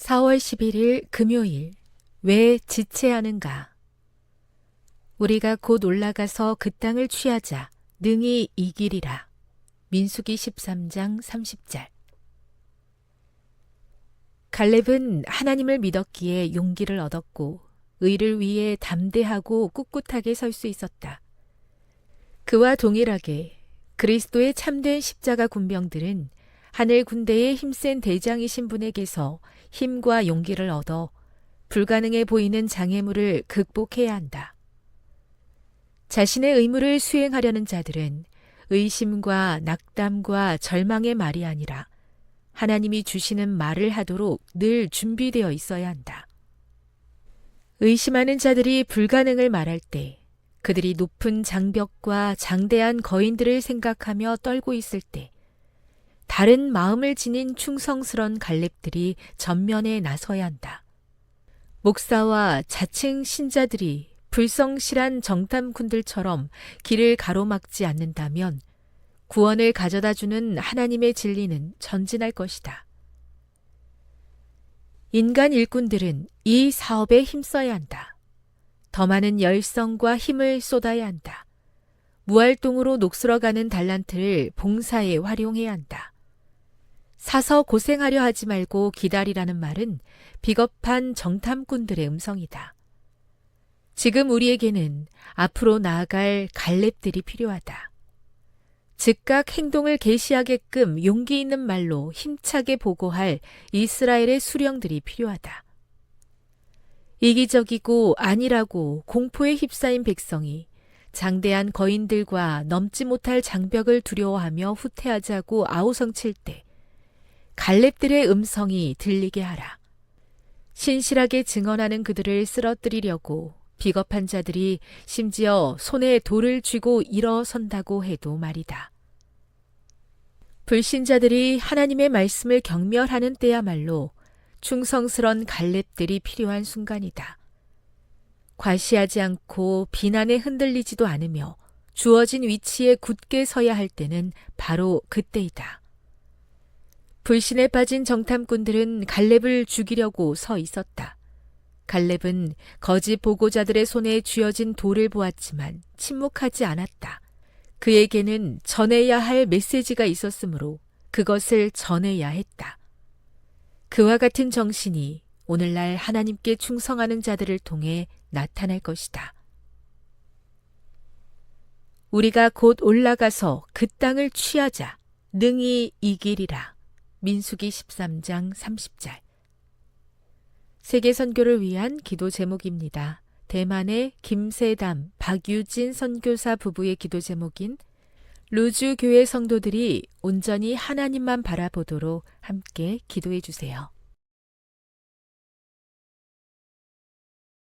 4월 11일 금요일 왜 지체하는가? 우리가 곧 올라가서 그 땅을 취하자 능히 이기리라. 민수기 13장 30절. 갈렙은 하나님을 믿었기에 용기를 얻었고 의를 위해 담대하고 꿋꿋하게 설 수 있었다. 그와 동일하게 그리스도의 참된 십자가 군병들은 하늘 군대의 힘센 대장이신 분에게서 힘과 용기를 얻어 불가능해 보이는 장애물을 극복해야 한다. 자신의 의무를 수행하려는 자들은 의심과 낙담과 절망의 말이 아니라 하나님이 주시는 말을 하도록 늘 준비되어 있어야 한다. 의심하는 자들이 불가능을 말할 때 그들이 높은 장벽과 장대한 거인들을 생각하며 떨고 있을 때 다른 마음을 지닌 충성스런 갈렙들이 전면에 나서야 한다. 목사와 자칭 신자들이 불성실한 정탐꾼들처럼 길을 가로막지 않는다면 구원을 가져다 주는 하나님의 진리는 전진할 것이다. 인간 일꾼들은 이 사업에 힘써야 한다. 더 많은 열성과 힘을 쏟아야 한다. 무활동으로 녹슬어가는 달란트를 봉사에 활용해야 한다. 사서 고생하려 하지 말고 기다리라는 말은 비겁한 정탐꾼들의 음성이다. 지금 우리에게는 앞으로 나아갈 갈렙들이 필요하다. 즉각 행동을 개시하게끔 용기 있는 말로 힘차게 보고할 이스라엘의 수령들이 필요하다. 이기적이고 안일하고 공포에 휩싸인 백성이 장대한 거인들과 넘지 못할 장벽을 두려워하며 후퇴하자고 아우성칠 때 갈렙들의 음성이 들리게 하라. 신실하게 증언하는 그들을 쓰러뜨리려고 비겁한 자들이 심지어 손에 돌을 쥐고 일어선다고 해도 말이다. 불신자들이 하나님의 말씀을 경멸하는 때야말로 충성스런 갈렙들이 필요한 순간이다. 과시하지 않고 비난에 흔들리지도 않으며 주어진 위치에 굳게 서야 할 때는 바로 그때이다. 불신에 빠진 정탐꾼들은 갈렙을 죽이려고 서 있었다. 갈렙은 거짓 보고자들의 손에 쥐어진 돌을 보았지만 침묵하지 않았다. 그에게는 전해야 할 메시지가 있었으므로 그것을 전해야 했다. 그와 같은 정신이 오늘날 하나님께 충성하는 자들을 통해 나타날 것이다. 우리가 곧 올라가서 그 땅을 취하자 능히 이기리라. 민수기 13장 30절. 세계 선교를 위한 기도 제목입니다. 대만의 김세담, 박유진 선교사 부부의 기도 제목인 루즈 교회 성도들이 온전히 하나님만 바라보도록 함께 기도해 주세요.